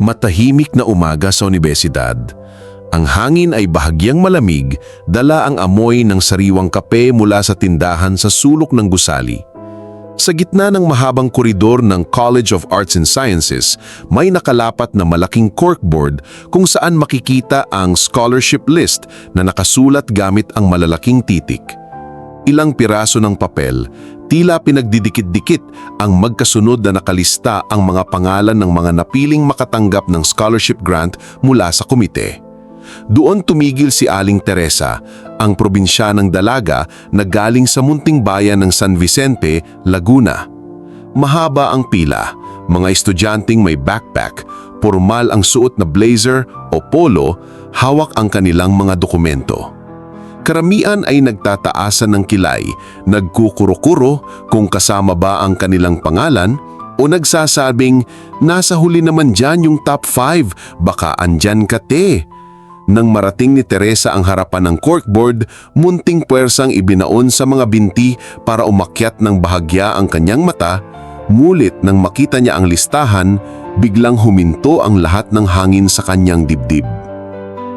Matahimik na umaga sa universidad. Ang hangin ay bahagyang malamig, dala ang amoy ng sariwang kape mula sa tindahan sa sulok ng gusali. Sa gitna ng mahabang koridor ng College of Arts and Sciences, may nakalapat na malaking corkboard kung saan makikita ang scholarship list na nakasulat gamit ang malalaking titik. Ilang piraso ng papel, tila pinagdidikit-dikit ang magkasunod na nakalista ang mga pangalan ng mga napiling makatanggap ng scholarship grant mula sa komite. Doon tumigil si Aling Teresa, ang probinsyanang dalaga na galing sa munting bayan ng San Vicente, Laguna. Mahaba ang pila, mga estudyanteng may backpack, formal ang suot na blazer o polo, hawak ang kanilang mga dokumento. Karamihan ay nagtataasan ng kilay, nagkukuro-kuro kung kasama ba ang kanilang pangalan o nagsasabing nasa huli naman dyan yung top 5, baka andyan ka te. Nang marating ni Teresa ang harapan ng corkboard, munting puwersang ibinaon sa mga binti para umakyat ng bahagya ang kanyang mata, mulit nang makita niya ang listahan, biglang huminto ang lahat ng hangin sa kanyang dibdib.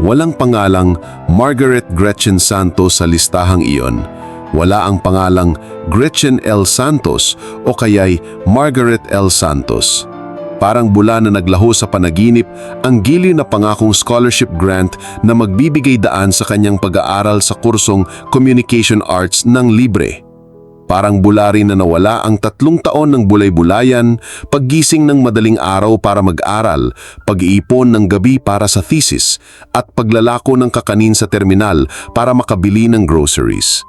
Walang pangalang Margaret Gretchen Santos sa listahang iyon. Wala ang pangalang Gretchen L. Santos o kaya'y Margaret L. Santos. Parang bula na naglaho sa panaginip ang giliw na pangakong scholarship grant na magbibigay daan sa kanyang pag-aaral sa kursong Communication Arts ng libre. Parang bula rin na nawala ang tatlong taon ng bulay-bulayan, paggising ng madaling araw para mag-aral, pag-iipon ng gabi para sa thesis, at paglalako ng kakanin sa terminal para makabili ng groceries.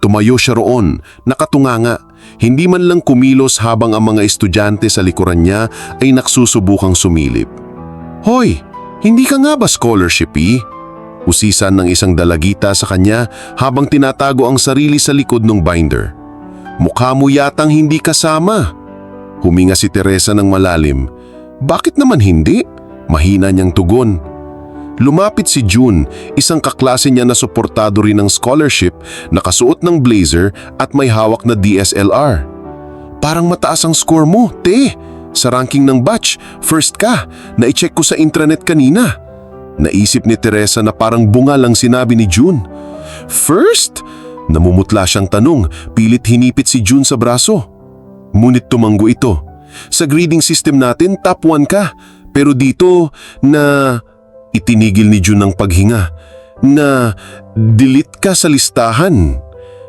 Tumayo siya roon, nakatunganga, hindi man lang kumilos habang ang mga estudyante sa likuran niya ay naksusubukang sumilip. Hoy, hindi ka nga ba scholarship-y? Usisan ng isang dalagita sa kanya habang tinatago ang sarili sa likod ng binder. Mukha mo yatang hindi kasama. Huminga si Teresa ng malalim. Bakit naman hindi? Mahina niyang tugon. Lumapit si June, isang kaklase niya na suportado rin ng scholarship, nakasuot ng blazer at may hawak na DSLR. Parang mataas ang score mo, te. Sa ranking ng batch, first ka. Na-check ko sa intranet kanina. Naisip ni Teresa na parang bunga lang sinabi ni June. First? Namumutla siyang tanong, pilit hinipit si June sa braso. Ngunit tumanggo ito. Sa grading system natin, top 1 ka. Pero dito, na... Itinigil ni June ang paghinga. Na... Delete ka sa listahan.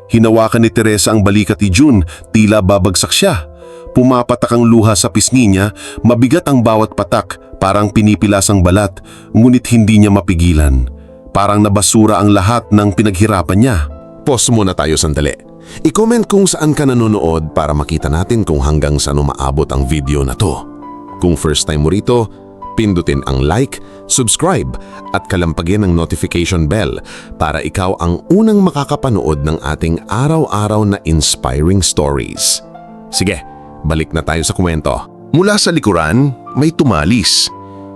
Hinawakan ni Teresa ang balikat ni June, tila babagsak siya. Pumapatak ang luha sa pisngi niya, mabigat ang bawat patak, parang pinipilas ang balat, ngunit hindi niya mapigilan. Parang nabasura ang lahat ng pinaghirapan niya. Pause muna tayo sandali. I-comment kung saan ka nanonood para makita natin kung hanggang saan umaabot ang video na to. Kung first time mo rito, pindutin ang like, subscribe at kalampagin ang notification bell para ikaw ang unang makakapanood ng ating araw-araw na inspiring stories. Sige, balik na tayo sa kwento. Mula sa likuran, may tumalis.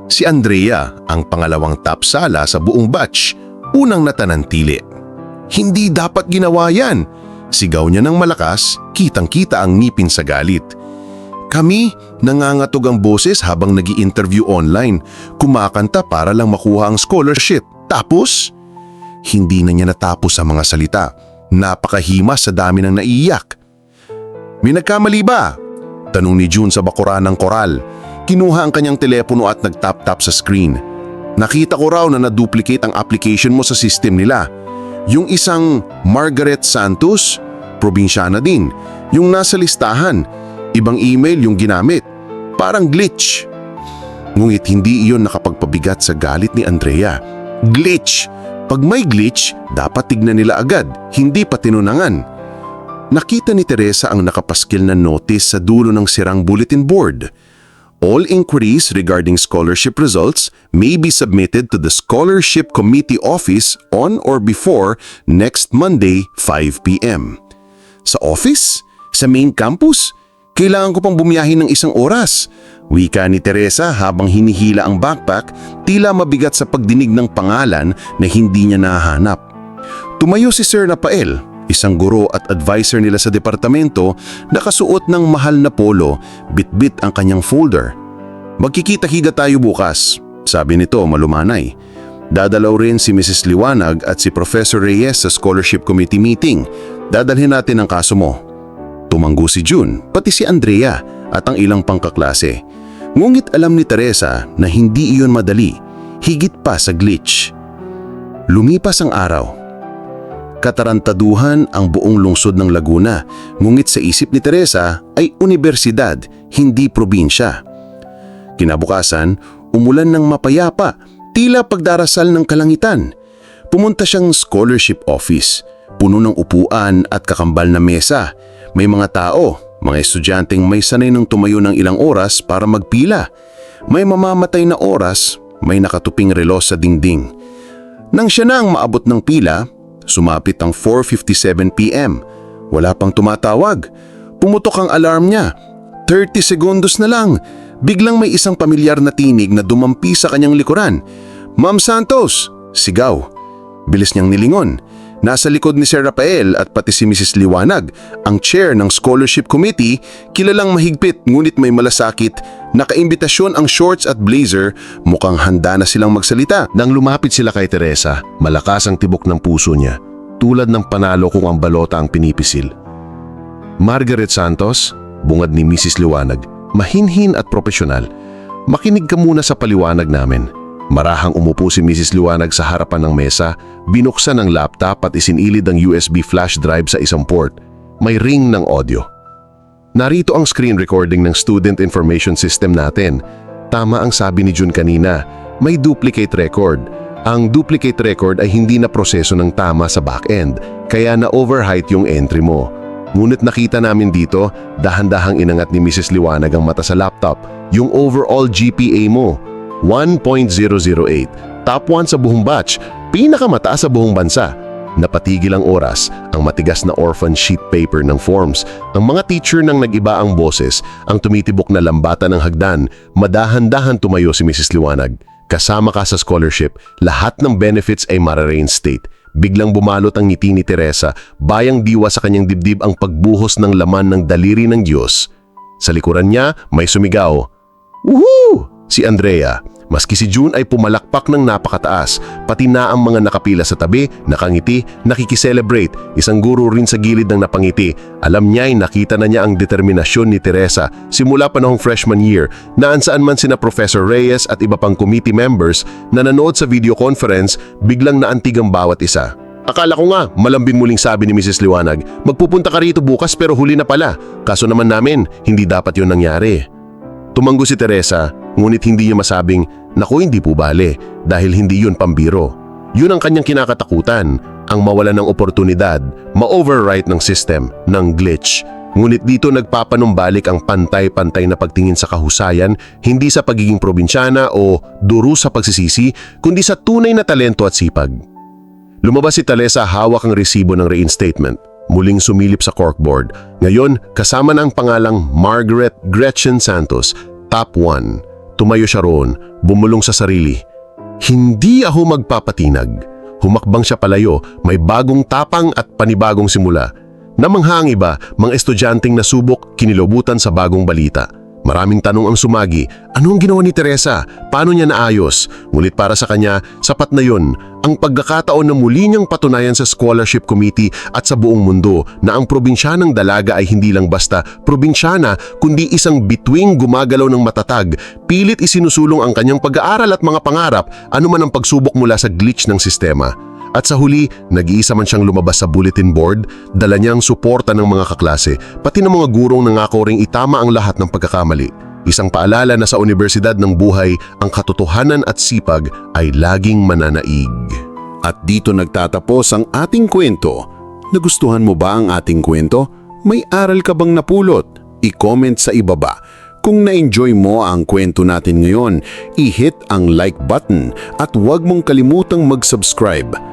Si Andrea, ang pangalawang top sala sa buong batch, unang natanantili. Hindi dapat ginawa yan. Sigaw niya ng malakas, kitang-kita ang ngipin sa galit. Kami, nangangatog ang boses habang nag interview online, kumakanta para lang makuha ang scholarship. Tapos, hindi na niya natapos ang mga salita. Napakahimas sa dami ng naiiyak. May nagkamali ba? Tanong ni June sa bakura ng koral. Kinuha ang kanyang telepono at nagtap-tap sa screen. Nakita ko raw na na-duplicate ang application mo sa system nila. Yung isang Margaret Santos, probinsyana din. Yung nasa listahan, ibang email yung ginamit. Parang glitch. Ngunit hindi iyon nakapagpabigat sa galit ni Andrea. Glitch! Pag may glitch, dapat tignan nila agad, hindi pa tinunangan. Nakita ni Teresa ang nakapaskil na notice sa dulo ng sirang bulletin board. All inquiries regarding scholarship results may be submitted to the Scholarship Committee Office on or before next Monday, 5 p.m. Sa office? Sa main campus? Kailangan ko pang bumiyahin ng isang oras. Wika ni Teresa habang hinihila ang backpack, tila mabigat sa pagdinig ng pangalan na hindi niya nahanap. Tumayo si Sir Rafael, isang guro at advisor nila sa departamento, nakasuot ng mahal na polo, bitbit ang kanyang folder. Magkikita-kita tayo bukas, sabi nito malumanay. Dadalaw rin si Mrs. Liwanag at si Professor Reyes sa scholarship committee meeting. Dadalhin natin ang kaso mo. Tumanggo si June, pati si Andrea at ang ilang pangkaklase. Ngunit alam ni Teresa na hindi iyon madali, higit pa sa glitch. Lumipas ang araw. Katarantaduhan ang buong lungsod ng Laguna, ngunit sa isip ni Teresa ay universidad, hindi probinsya. Kinabukasan, umulan ng mapayapa, tila pagdarasal ng kalangitan. Pumunta siyang scholarship office, puno ng upuan at kakambal na mesa. May mga tao, mga estudyanteng may sanay ng tumayo ng ilang oras para magpila. May mamamatay na oras, may nakatuping relo sa dingding. Nang siya na ang maabot ng pila, sumapit ang 4.57pm. Wala pang tumatawag. Pumutok ang alarm niya. 30 segundos na lang. Biglang may isang pamilyar na tinig na dumampi sa kanyang likuran. Ma'am Santos! Sigaw. Bilis niyang nilingon. Nasa likod ni Sir Rafael at pati si Mrs. Liwanag, ang chair ng scholarship committee, kilalang mahigpit ngunit may malasakit, nakaimbitasyon ang shorts at blazer, mukhang handa na silang magsalita. Nang lumapit sila kay Teresa, malakas ang tibok ng puso niya, tulad ng panalo kung ang balota ang pinipisil. Margaret Santos, bungad ni Mrs. Liwanag, mahinhin at profesional, makinig ka muna sa paliwanag namin. Marahang umupo si Mrs. Liwanag sa harapan ng mesa, binuksan ang laptop at isinilid ang USB flash drive sa isang port. May ring ng audio. Narito ang screen recording ng Student Information System natin. Tama ang sabi ni Jun kanina, may duplicate record. Ang duplicate record ay hindi na proseso ng tama sa backend, kaya na-overwrite yung entry mo. Ngunit nakita namin dito, dahan-dahang inangat ni Mrs. Liwanag ang mata sa laptop, yung overall GPA mo. 1.008, top 1 sa buong batch, pinakamataas sa buong bansa. Napatigil ang oras, ang matigas na orphan sheet paper ng forms. Ang mga teacher nang nag-iba ang boses, ang tumitibok na lambatan ng hagdan, madahan-dahan tumayo si Mrs. Liwanag. Kasama ka sa scholarship, lahat ng benefits ay mara-reinstate. Biglang bumalot ang ngiti ni Teresa, bayang diwa sa kanyang dibdib ang pagbuhos ng laman ng daliri ng Diyos. Sa likuran niya, may sumigaw. Woohoo! Si Andrea. Maski si June ay pumalakpak ng napakataas, pati na ang mga nakapila sa tabi, nakangiti, nakikiselebrate, isang guro rin sa gilid ng napangiti. Alam niya ay nakita na niya ang determinasyon ni Teresa simula pa noong freshman year na ansaan man sina Professor Reyes at iba pang committee members na nanood sa video conference, biglang naantig ang bawat isa. Akala ko nga, malambing muling sabi ni Mrs. Liwanag, magpupunta ka rito bukas pero huli na pala. Kaso naman namin, hindi dapat yun nangyari. Tumanggo si Teresa, ngunit hindi niya masabing, naku hindi po bale, dahil hindi yun pambiro. Yun ang kanyang kinakatakutan, ang mawala ng oportunidad, ma-overwrite ng system, ng glitch. Ngunit dito nagpapanumbalik ang pantay-pantay na pagtingin sa kahusayan, hindi sa pagiging probinsyana o duro sa pagsisisi, kundi sa tunay na talento at sipag. Lumabas si Talesa hawak ang resibo ng reinstatement. Muling sumilip sa corkboard. Ngayon, kasama na ang pangalang Margaret Gretchen Santos, top 1. Tumayo siya roon, bumulong sa sarili. Hindi ako magpapatinag. Humakbang siya palayo, may bagong tapang at panibagong simula. Namangha ang iba, mga estudyanteng nasubok, kinilobutan sa bagong balita. Maraming tanong ang sumagi, ano ang ginawa ni Teresa? Paano niya naayos? Ngunit para sa kanya, sapat na yun. Ang pagkakataon na muli niyang patunayan sa scholarship committee at sa buong mundo na ang probinsyanang dalaga ay hindi lang basta probinsyana kundi isang bituing gumagalaw ng matatag, pilit isinusulong ang kanyang pag-aaral at mga pangarap anuman ang pagsubok mula sa glitch ng sistema. At sa huli, nag-iisa man siyang lumabas sa bulletin board, dala niya ang suporta ng mga kaklase, pati ng mga gurong nangako ring itama ang lahat ng pagkakamali. Isang paalala na sa Universidad ng Buhay, ang katotohanan at sipag ay laging mananaig. At dito nagtatapos ang ating kwento. Nagustuhan mo ba ang ating kwento? May aral ka bang napulot? I-comment sa ibaba. Kung na-enjoy mo ang kwento natin ngayon, i-hit ang like button at huwag mong kalimutang mag-subscribe.